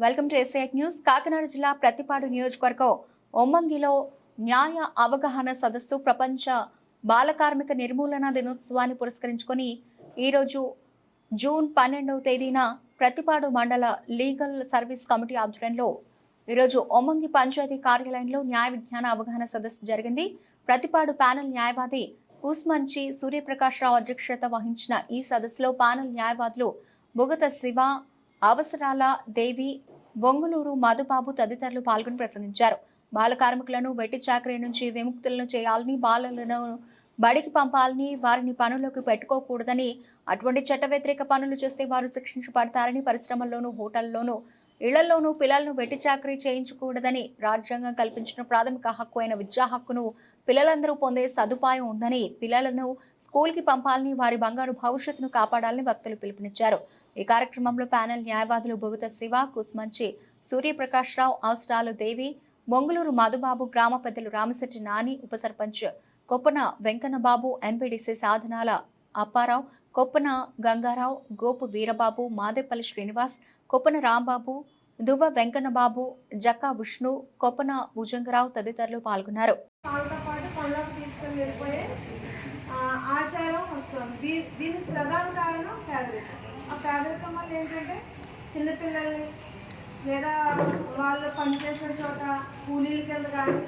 Welcome to ఎస్ఐక్ news Kakinada జిల్లా ప్రతిపాడు నియోజకవర్గం ఒమ్మంగిలో న్యాయ అవగాహన సదస్సు ప్రపంచ బాలకార్మిక నిర్మూలన దినోత్సవాన్ని పురస్కరించుకొని ఈరోజు జూన్ పన్నెండవ తేదీన ప్రతిపాడు మండల లీగల్ సర్వీస్ కమిటీ ఆధ్వర్యంలో ఈరోజు ఒమ్మంగి పంచాయతీ కార్యాలయంలో న్యాయ విజ్ఞాన అవగాహన సదస్సు జరిగింది. ప్రతిపాడు ప్యానెల్ న్యాయవాది కూస్మంచి సూర్యప్రకాష్ రావు అధ్యక్షత వహించిన ఈ సదస్సులో ప్యానెల్ న్యాయవాదులు బుగత శివ అవసరాల దేవి బొంగులూరు మధుబాబు తదితరులు పాల్గొని ప్రసంగించారు. బాల కార్మికులను వెట్టి చాకరీ నుంచి విముక్తులను చేయాలని బాలలను బడికి పంపాలని వారిని పనులకు పెట్టుకోకూడదని అటువంటి చట్ట వ్యతిరేక పనులు చేస్తే వారు శిక్షించబడతారని పరిశ్రమల్లోనూ హోటల్లోనూ ఇళ్ళలోనూ పిల్లలను వెట్టి చాకరీ చేయించకూడదని రాజ్యాంగం కల్పించిన ప్రాథమిక హక్కు అయిన విద్యా హక్కును పిల్లలందరూ పొందే సదుపాయం ఉందని పిల్లలను స్కూల్కి పంపాలని వారి బంగారు భవిష్యత్తును కాపాడాలని భక్తులు పిలుపునిచ్చారు. ఈ కార్యక్రమంలో ప్యానెల్ న్యాయవాదులు భుగత శివ కుస్మంచి సూర్యప్రకాష్ రావు అవసరాలు దేవి మొంగులూరు మధుబాబు గ్రామ పెద్దలు రామశెట్టి నాని ఉప సర్పంచ్ కొప్పన వెంకన్నబాబు ఎంపీడీసీ సాధనాల అప్పారావు కొప్పన గంగారావు గోపు వీరబాబు మాదేపల్లి శ్రీనివాస్ కొప్పన రాంబాబు దువ్వ వెంకన్నబాబు జక్కా విష్ణు కొప్పన భుజంగరావు తదితరులు పాల్గొన్నారు. వెళ్ళిపోయే ఆచారం వస్తుంది. దీ దీనికి ప్రధాన కారణం పేదరికం. ఆ పేదరికం వల్ల ఏంటంటే చిన్నపిల్లల్ని లేదా వాళ్ళు పనిచేసే చోట కూలీల కింద కానీ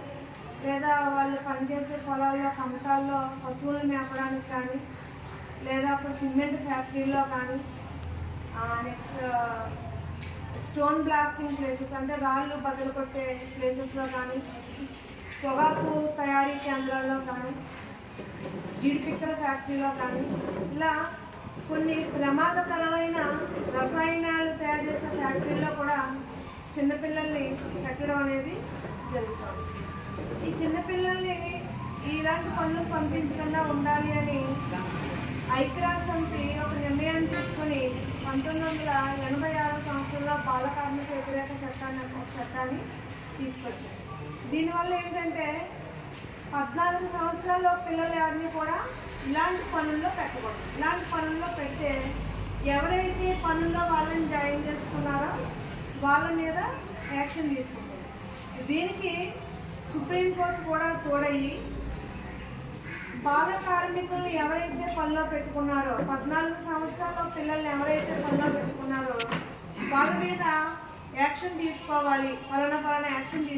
లేదా వాళ్ళు పనిచేసే పొలాల్లో కమతాల్లో పశువులు మేపడానికి కానీ లేదా ఒక సిమెంట్ ఫ్యాక్టరీలో కానీ నెక్స్ట్ స్టోన్ బ్లాస్టింగ్ ప్లేసెస్ అంటే రాళ్ళు బదులు కొట్టే ప్లేసెస్లో కానీ పొగాకు తయారీ కేంద్రాల్లో కానీ జీడిపిక్కల ఫ్యాక్టరీలో కానీ ఇలా కొన్ని ప్రమాదకరమైన రసాయనాలు తయారు చేసే ఫ్యాక్టరీలో కూడా చిన్నపిల్లల్ని పెట్టడం అనేది జరుగుతుంది. ఈ చిన్నపిల్లల్ని ఇలాంటి పనులు పంపించకుండా ఉండాలి అని ఐక్యరాజ్య సమితి ఒక నిర్ణయం తీసుకుని పంతొమ్మిది వందల ఎనభై ఆరు రాష్ట్రంలో బాల కార్మిక వ్యతిరేక చట్టాన్ని ఒక చట్టాన్ని తీసుకొచ్చారు. దీనివల్ల ఏంటంటే పద్నాలుగు సంవత్సరాల పిల్లలు ఎవరిని కూడా ఇలాంటి పనుల్లో పెట్టకూడదు. ఇలాంటి పనుల్లో పెట్టే ఎవరైతే పనుల్లో వాళ్ళని జాయిన్ చేసుకున్నారో వాళ్ళ మీద యాక్షన్ తీసుకుంటారు. దీనికి సుప్రీంకోర్టు కూడా తోడయ్యి బాల కార్మికులను ఎవరైతే పనిలో పెట్టుకున్నారో పద్నాలుగు సంవత్సరాల పిల్లల్ని ఎవరైతే పనిలో పెట్టుకున్నారో మీద యాక్షన్ తీసుకోవాలి. పలానా పలానా యాక్షన్ తీసుకోవాలి